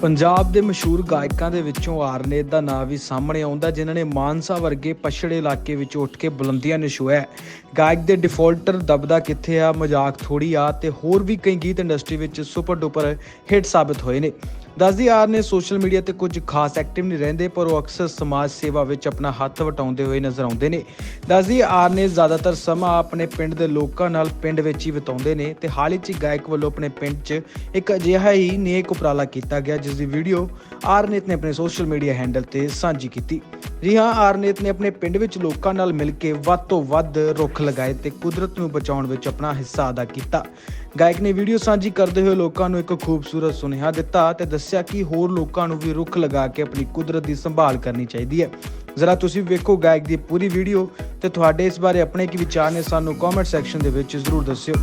ਪੰਜਾਬ ਦੇ ਮਸ਼ਹੂਰ ਗਾਇਕਾਂ ਦੇ ਵਿੱਚੋਂ ਆਰਨੇਤ ਦਾ ਨਾਮ ਵੀ ਸਾਹਮਣੇ ਆਉਂਦਾ, ਜਿਨ੍ਹਾਂ ਨੇ ਮਾਨਸਾ ਵਰਗੇ ਪਛੜੇ ਇਲਾਕੇ ਵਿੱਚ ਉੱਠ ਕੇ ਬੁਲੰਦੀਆਂ ਨੂੰ ਛੂਹਿਆ ਗਾਇਕ ਦੇ ਡਿਫਾਲਟਰ ਦਬਦਾ ਕਿੱਥੇ ਆ, ਮਜ਼ਾਕ ਥੋੜੀ ਆ ਤੇ ਹੋਰ ਵੀ ਕਈ ਗੀਤ ਇੰਡਸਟਰੀ ਵਿੱਚ ਸੁਪਰ ਡੁਪਰ ਹਿੱਟ ਸਾਬਤ ਹੋਏ ਨੇ। ਦੱਸਦੀ ਆਰ ਨੇ ਸੋਸ਼ਲ ਮੀਡੀਆ ਤੇ ਕੁਝ ਖਾਸ ਐਕਟਿਵ ਨਹੀਂ ਰਹਿੰਦੇ, ਪਰ ਉਹ ਅਕਸਰ ਸਮਾਜ ਸੇਵਾ ਵਿੱਚ ਆਪਣਾ ਹੱਥ ਵਟਾਉਂਦੇ ਹੋਏ ਨਜ਼ਰ ਆਉਂਦੇ ਨੇ। ਦੱਸਦੀ ਆਰ ਨੇ ਜ਼ਿਆਦਾਤਰ ਸਮਾਂ ਆਪਣੇ ਪਿੰਡ ਦੇ ਲੋਕਾਂ ਨਾਲ ਪਿੰਡ ਵਿੱਚ ਹੀ ਬਿਤਾਉਂਦੇ ਨੇ ਤੇ ਹਾਲ ਹੀ 'ਚ ਗਾਇਕ ਵੱਲੋਂ ਆਪਣੇ ਪਿੰਡ 'ਚ ਇੱਕ ਅਜਿਹਾ ਹੀ ਨੇਕ ਉਪਰਾਲਾ ਕੀਤਾ ਗਿਆ ਜਿਸ ਦੀ ਵੀਡੀਓ ਆਰ ਨੇ ਆਪਣੇ ਸੋਸ਼ਲ ਮੀਡੀਆ ਹੈਂਡਲ ਤੇ ਸਾਂਝੀ ਕੀਤੀ। ਜੀ ਹਾਂ ਆਰਨੇਤ ਨੇ ਆਪਣੇ ਪਿੰਡ ਵਿੱਚ ਲੋਕਾਂ ਨਾਲ ਮਿਲ ਕੇ ਵੱਧ ਤੋਂ ਵੱਧ ਰੁੱਖ ਲਗਾਏ ਤੇ ਕੁਦਰਤ ਨੂੰ ਬਚਾਉਣ ਵਿੱਚ ਆਪਣਾ ਹਿੱਸਾ ਅਦਾ ਕੀਤਾ। ਗਾਇਕ ਨੇ ਵੀਡੀਓ ਸਾਂਝੀ ਕਰਦੇ ਹੋਏ ਲੋਕਾਂ ਨੂੰ ਇੱਕ ਖੂਬਸੂਰਤ ਸੁਨੇਹਾ ਦਿੱਤਾ ਤੇ ਦੱਸਿਆ ਕਿ ਹੋਰ ਲੋਕਾਂ ਨੂੰ ਵੀ ਰੁੱਖ ਲਗਾ ਕੇ ਆਪਣੀ ਕੁਦਰਤ ਦੀ ਸੰਭਾਲ ਕਰਨੀ ਚਾਹੀਦੀ ਹੈ। ਜ਼ਰਾ ਤੁਸੀਂ ਵੇਖੋ ਗਾਇਕ ਦੀ ਪੂਰੀ ਵੀਡੀਓ ਤੇ ਤੁਹਾਡੇ ਇਸ ਬਾਰੇ ਆਪਣੇ ਕੀ ਵਿਚਾਰ ਨੇ ਸਾਨੂੰ ਕਮੈਂਟ ਸੈਕਸ਼ਨ ਦੇ ਵਿੱਚ ਜ਼ਰੂਰ ਦੱਸਿਓ।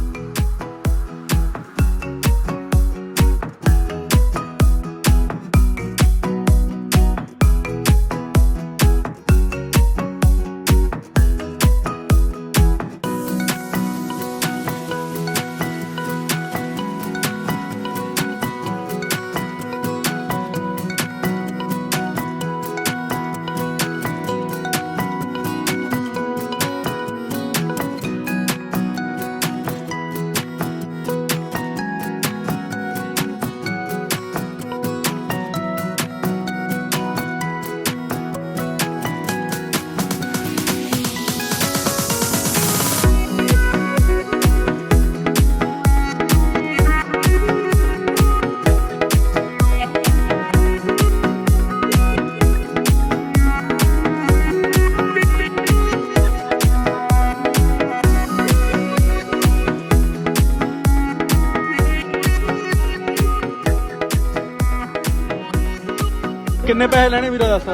ਕਿੰਨੇ ਪੈਸੇ ਲੈਣੇ ਵੀਰਾ ਦੱਸ?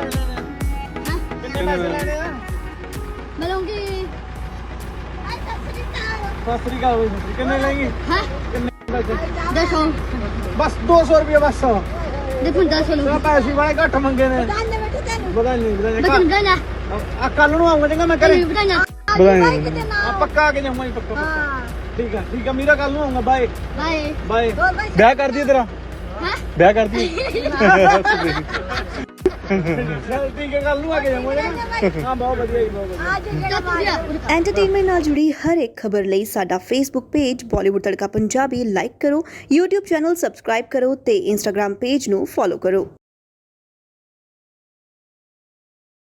ਸਤਿ ਸ੍ਰੀ ਅਕਾਲ। ਕਿੰਨੇ ਲੈਂਗੀ? ਹਾਂ। ਕਿੰਨੇ ਪੈਸੇ? ਦੱਸੋ। ਬਸ 200 ਰੁਪਏ ਬਸ। ਦੇਖੋ ਦੱਸੋ ਲਓ ਤੇਰਾ ਪੈਸੇ ਬੜੇ ਘੱਟ ਮੰਗੇ ਨੇ। ਬਦਾ ਬਤਨ ਬਣਾ ਆ ਕੱਲ ਨੂੰ ਆਉਂਗਾ ਚੰਗਾ ਮੈਂ ਕਰੇ ਬਣਾ ਆ ਪੱਕਾ ਆ ਕੇ ਜਾਊਂਗਾ ਜੀ ਪੱਕਾ ਪੱਕਾ। ਠੀਕ ਆ ਠੀਕ ਆ। ਮੀਰਾ ਕੱਲ ਨੂੰ ਆਉਂਗਾ ਬਾਏ। ਬਾਏ। ਬਾਏ। ਵਿਆਹ ਕਰ ਦਈਏ ਤੇਰਾ। ਵਿਆਹ ਕਰ ਦਈਏ ਚਲ ਠੀਕ ਹੈ ਕੱਲ ਨੂੰ ਆ ਕੇ ਜਾਊਂਗਾ ਚੰਗਾ ਹਾਂ ਬਹੁਤ ਵਧੀਆ ਜੀ ਬਹੁਤ ਵਧੀਆ। ਐਂਟਰਟੇਨਮੈਂਟ ਨਾਲ ਜੁੜੀ ਹਰ ਇੱਕ ਖਬਰ ਲਈ ਸਾਡਾ Facebook page Bollywood Tadka Punjabi like ਕਰੋ YouTube ਚੈਨਲ ਸਬਸਕ੍ਰਾਈਬ ਕਰੋ ਤੇ Instagram ਪੇਜ ਨੂੰ ਫੋਲੋ ਕਰੋ।